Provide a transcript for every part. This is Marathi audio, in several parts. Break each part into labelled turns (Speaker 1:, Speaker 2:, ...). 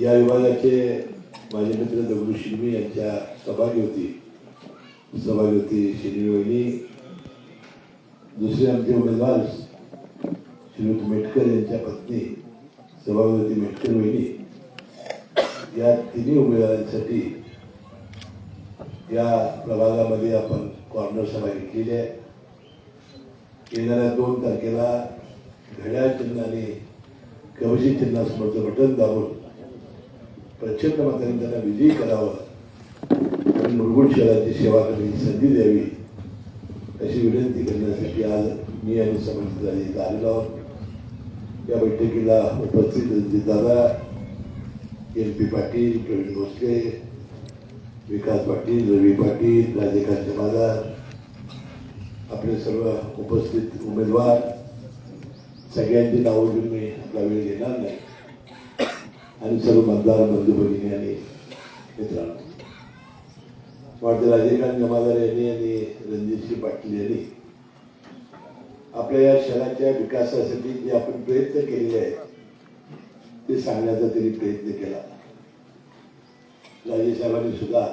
Speaker 1: या विभागाचे माझे मित्र दगडू शिल्मी यांच्या सभागी होती. सभागी होती शिल्मी वहिनी. दुसरे आमचे उमेदवार श्रीयुत मेटकर यांच्या पत्नी सभागती मेटकर वहिनी. या तिन्ही उमेदवारांसाठी या प्रभागामध्ये आपण कॉर्नर सभा घेतलेली आहे. येणाऱ्या दोन तारखेला घड्याळ चिन्ह आणि कवची चिन्हासमोरचं बटन दाबून प्रचंड मतांनी त्यांना विजयी करावं. आणि मुरगुड शहराची सेवा करण्याची संधी द्यावी अशी विनंती करण्यासाठी आज मी आणि समर्थ इथं आलेलो आहोत. या बैठकीला उपस्थित दादा एम पी पाटील प्रवीण भोसले विकास पाटील रवी पाटील राजेकांत जमादार आपले सर्व उपस्थित उमेदवार. सगळ्यांची नावं घेऊन मी आपला वेळ घेणार नाही. आणि सर्व मतदार बंधू भगिनी आणि मित्रांनो. वाटते राजेकांत जमादार यांनी आणि रणजितसिंह पाटील यांनी आपल्या या शहराच्या विकासासाठी जे आपण प्रयत्न केलेले आहेत ते सांगण्याचा त्यांनी प्रयत्न केला. राजे साहेबांनी सुद्धा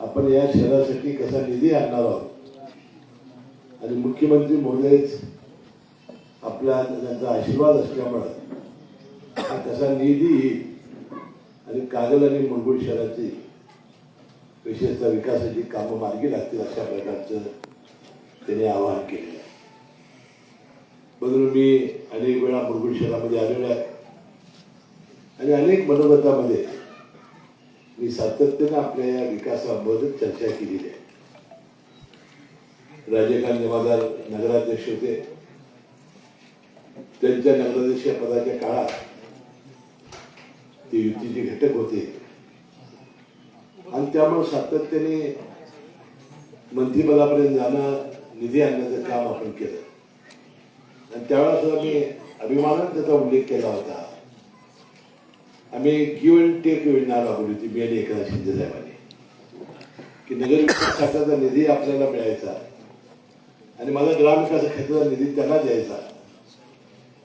Speaker 1: आपण या शहरासाठी कसा निधी आणणार आहोत आणि मुख्यमंत्री महोदयच आपला त्यांचा आशीर्वाद असल्यामुळं हा निधी आणि कागल आणि मुलभूत शहराची विशेषतः विकासाची कामं मार्गी लागतील अशा प्रकारचं त्याने आवाहन केलेलं आहे. म्हणून मी अनेक वेळा मुलभूत शहरामध्ये आलेलो आहे. आणि अनेक मनोगतामध्ये मी सातत्यानं आपल्या या विकासाबद्दल चर्चा केलेली आहे. राजेकांत जमादार नगराध्यक्ष होते. त्यांच्या नगराध्यक्ष पदाच्या काळात ते युतीचे घटक होते. आणि त्यामुळे सातत्याने मंत्रिपदापर्यंत जाणं निधी आणण्याचं काम आपण केलं. आणि त्यावेळेस सुद्धा मी अभिमानाने त्याचा उल्लेख केला होता. आम्ही गिव्ह अँड टेक योजना राबवली होती मी आणि एकनाथ शिंदे साहेबांनी की नगर विकास खात्याचा निधी आपल्याला मिळायचा. आणि माझा ग्रामविकास खात्याचा निधी त्यांना द्यायचा.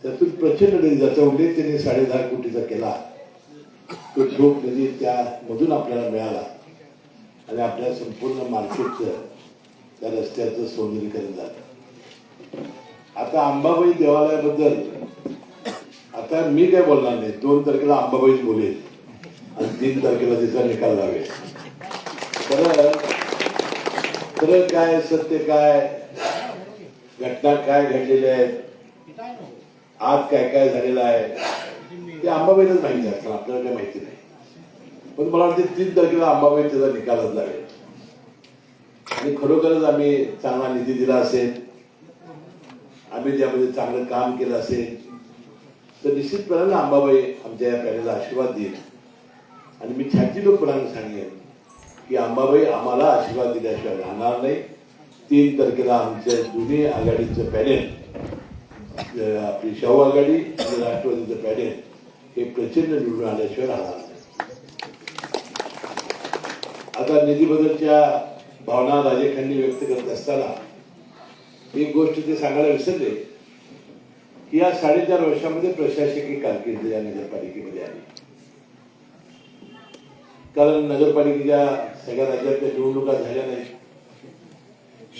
Speaker 1: त्यातून प्रचंड निधी ज्याचा उल्लेख त्यांनी साडे दहा कोटीचा केला. तो निधी त्यामधून आपल्याला मिळाला. आणि आपल्या संपूर्ण मार्केटचं त्या रस्त्याचं सौंदर्यीकरण झालं. आता अंबाबाई देवालयाबद्दल आता मी काय बोलणार नाही. दोन तारखेला अंबाबाईच बोलेल. आणि तीन तारखेला तिचा निकाल लावेल तर खरं काय सत्य काय घटना काय घडलेल्या आहेत? आज काय काय झालेलं आहे? ते अंबाबाईलाच माहिती असतं आपल्याला काही माहिती नाही. पण मला वाटते तीन तारखेला अंबाबाई त्याचा निकालच लागेल आणि खरोखरच आम्ही चांगला निधी दिला असेल आम्ही त्यामध्ये चांगलं काम केलं असेल तर निश्चितपणाने अंबाबाई आमच्या या पॅनेला आशीर्वाद देईल. आणि मी छातीलोकपणाने सांगेन की अंबाबाई आम्हाला आशीर्वाद दिल्याशिवाय राहणार नाही. तीन तारखेला आमच्या दोन्ही आघाडीचं पॅनेल आपली शाहू आघाडी आणि राष्ट्रवादीचं पॅनेल हे प्रचंड निवडून आल्याशिवाय राहणार नाही. आता निधीबद्दलच्या भावना राजेखांनी व्यक्त करत असताना एक गोष्ट ते सांगायला विसरले की या साडेचार वर्षामध्ये प्रशासकीय कारकीर्द या नगरपालिकेमध्ये आली. कारण नगरपालिकेच्या सगळ्या राज्यातल्या निवडणुका झाल्या नाही.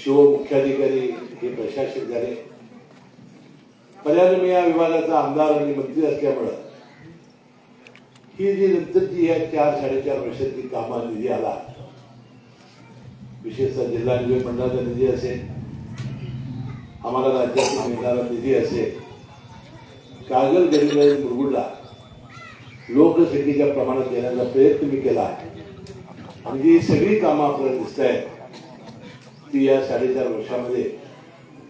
Speaker 1: शिव मुख्याधिकारी हे प्रशासक झाले. पर्यावरणीय या विभागाचा आमदार आणि मंत्री असल्यामुळं ही जी नंतरची या चार साडेचार वर्षातली कामं निधी आला विशेषतः जिल्हा निधी मंडळाचा निधी असेल आम्हाला राज्यातून मिळणारा निधी असेल कागल गरीबाई मुरगुडला लोकसंख्येच्या प्रमाणात देण्याचा प्रयत्न मी केला आणि जी सगळी कामं आपल्याला दिसत आहेत ती या साडेचार वर्षामध्ये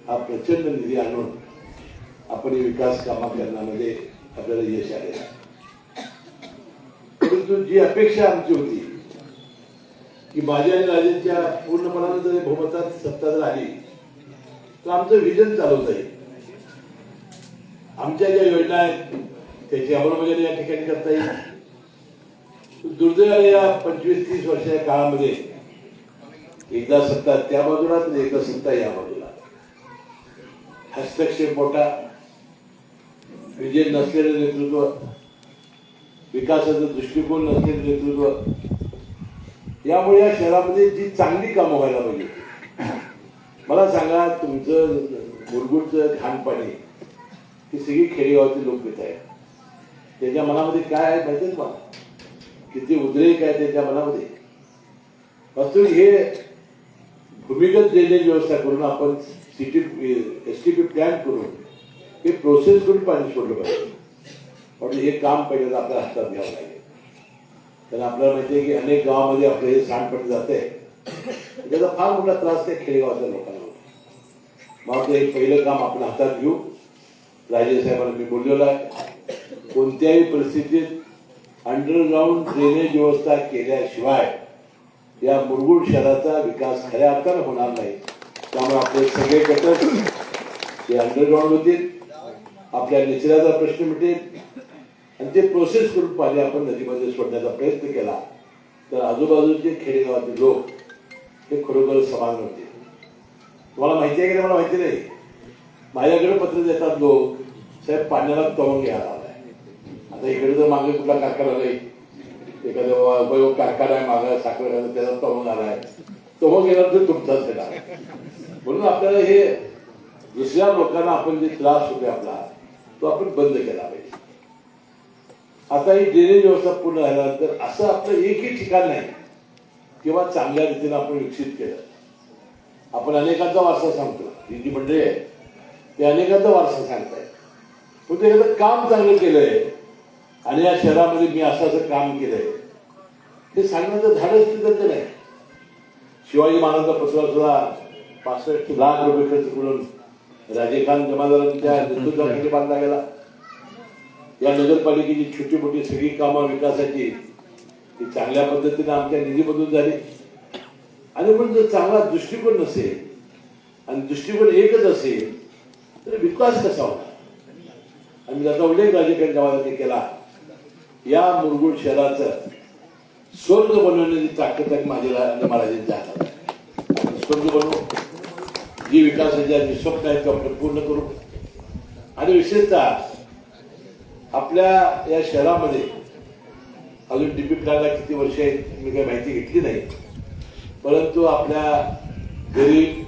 Speaker 1: हा प्रचंड निधी आणून आपण विकास कामा करण्यामध्ये आपल्याला यश आले परंतु जी अपेक्षा आमची होती की माझ्या आणि राजेंच्या पूर्णपणानं जर बहुमतात सत्ता जर आली तर आमचं विजन चालवता येईल. आमच्या ज्या योजना आहेत त्याची अंमलबजावणी या ठिकाणी करता येईल. दुर्दैवाने या पंचवीस तीस वर्षाच्या काळामध्ये एकदा सत्ता त्या बाजूला तर एकदा सत्ता या बाजूला. हस्तक्षेप मोठा. विजय नसलेलं नेतृत्व विकासाचा दृष्टिकोन नसलेलं नेतृत्व. यामुळे या शहरामध्ये जी चांगली कामं व्हायला पाहिजे. मला सांगा तुमचं मुरगुडचं घाणपाणी ही सगळी खेडेगावातील लोक घेत आहे त्याच्या मनामध्ये काय आहे माहितीच मला किती उद्रेक आहे त्याच्या मनामध्ये? वास्तविक हे भूमिगत ड्रेनेज व्यवस्था करून आपण city S T P plan करून हे प्रोसेस करून पाणी सोडलं पाहिजे. पण हे काम पहिल्यांदा आपल्या हातात घ्यावं लागेल. कारण आपल्याला माहिती आहे की अनेक गावामध्ये आपलं हे सांडपट जाते त्याचा फार मोठा त्रास त्या खेडेगावातल्या लोकांना होतो. मग हे पहिलं काम आपण हातात घेऊ. राजे साहेबांना मी बोललेलो आहे. कोणत्याही परिस्थितीत अंडरग्राऊंड ड्रेनेज व्यवस्था केल्याशिवाय या मुरगुड शहराचा विकास खऱ्या अर्थानं होणार नाही. त्यामुळे आपले सगळे घटक हे अंडरग्राऊंड होतील. आपल्या निचऱ्याचा प्रश्न मिटेल. आणि ते प्रोसेस करून पाणी आपण नदीमध्ये सोडण्याचा प्रयत्न केला. तर आजूबाजूचे खेडेगावातील लोक हे खरोखर समान होते. तुम्हाला माहिती आहे की नाही? मला माहिती नाही. माझ्याकडे पत्र देतात लोक साहेब पाण्याला तवंग घ्यायला आलाय. आता इकडे जर मागे कुठला कारखाना नाही एखादा वैभव कारखाना आहे मागं साखर त्याचा तवंग आलाय. तवंग येणार तर तुमचाच येणार. म्हणून आपल्याला हे दुसऱ्या लोकांना आपण जे त्रास होते आपला तो आपण बंद केला पाहिजे. आता ही ड्रेनेज व्यवस्था पूर्ण झाल्यानंतर असं आपलं एकही ठिकाण नाही किंवा चांगल्या रीतीने आपण विकसित केलं. आपण अनेकांचा वारसा सांगतो ही जी मंडळी आहे ते अनेकांचा वारसा सांगताय पण ते एखादं काम चांगलं केलंय आणि या शहरामध्ये मी असं असं काम केलंय हे सांगण्याचं धाडस तिथं नाही. शिवाजी महाराजांचा पुतळा सुद्धा पासष्ट लाख रुपये खर्च करून राजेकांत जमादारांच्या नेतृत्वाखाली बांधला गेला. या नगरपालिकेची छोटी मोठी सगळी कामं विकासाची ती चांगल्या पद्धतीने आमच्या निधीमधून झाली. आणि पण जर चांगला दृष्टिकोन नसेल आणि दृष्टिकोन एकच असेल तर विकास कसा होता आणि त्याचा उल्लेख राजकीय जवानांनी केला. या मुरगुड शहराचं स्वर्ग बनवण्याची ताकद माझी महाराजांच्या हातात स्वर्ग बनवू. जी विकासाची स्वप्न आहेत ते आपण पूर्ण करू. आणि विशेषतः आपल्या या शहरामध्ये अजून डीपी प्लॅनला किती वर्ष आहेत मी काही माहिती घेतली नाही. परंतु आपल्या गरीब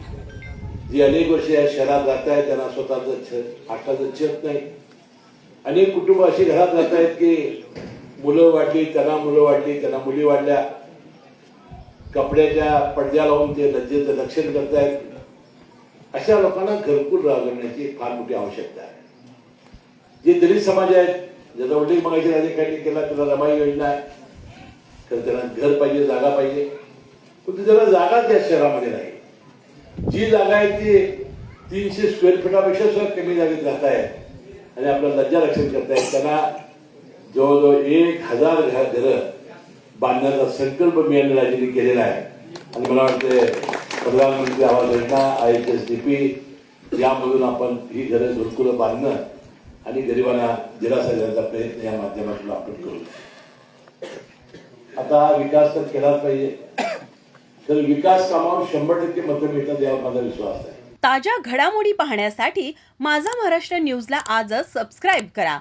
Speaker 1: जी अनेक वर्ष या शहरात जात आहेत त्यांना स्वतःचं छत हक्काचं छत नाही. अनेक कुटुंब अशी घरात जात आहेत की मुलं वाढली त्यांना मुलं वाढली त्यांना मुली वाढल्या. कपड्याच्या पडद्या लावून ते लज्जेचं रक्षण करतायत. अशा लोकांना घरकुल राहण्याची फार मोठी आवश्यकता आहे. जे दलित समाज आहेत ज्याचा उल्लेख मगाशी राजकारणी केला त्याला रमाई योजना आहे. तर त्यांना घर पाहिजे जागा पाहिजे. पण त्याला जागाच या शहरामध्ये नाही. जी जागा आहे ती तीनशे स्क्वेअर फुटापेक्षा सुद्धा कमी जागेत राहत आहे आणि आपला लज्जा रक्षण करतायत त्यांना जवळजवळ एक हजार घरं बांधण्याचा संकल्प मी आणि केलेला आहे. आणि मला वाटतं प्रधानमंत्री आवास योजना I H S D P यामधून आपण ही घरं घरकुलं बांधणं आणि गरिबांना दिलासा देण्याचा प्रयत्न या माध्यमातून आपण करू. आता विकास तर केलाच पाहिजे. तर विकास कामावर शंभर टक्के मतं मिळतात यावर माझा विश्वास आहे.
Speaker 2: ताज्या घडामोडी पाहण्यासाठी माझा महाराष्ट्र न्यूजला आजच सबस्क्राईब करा.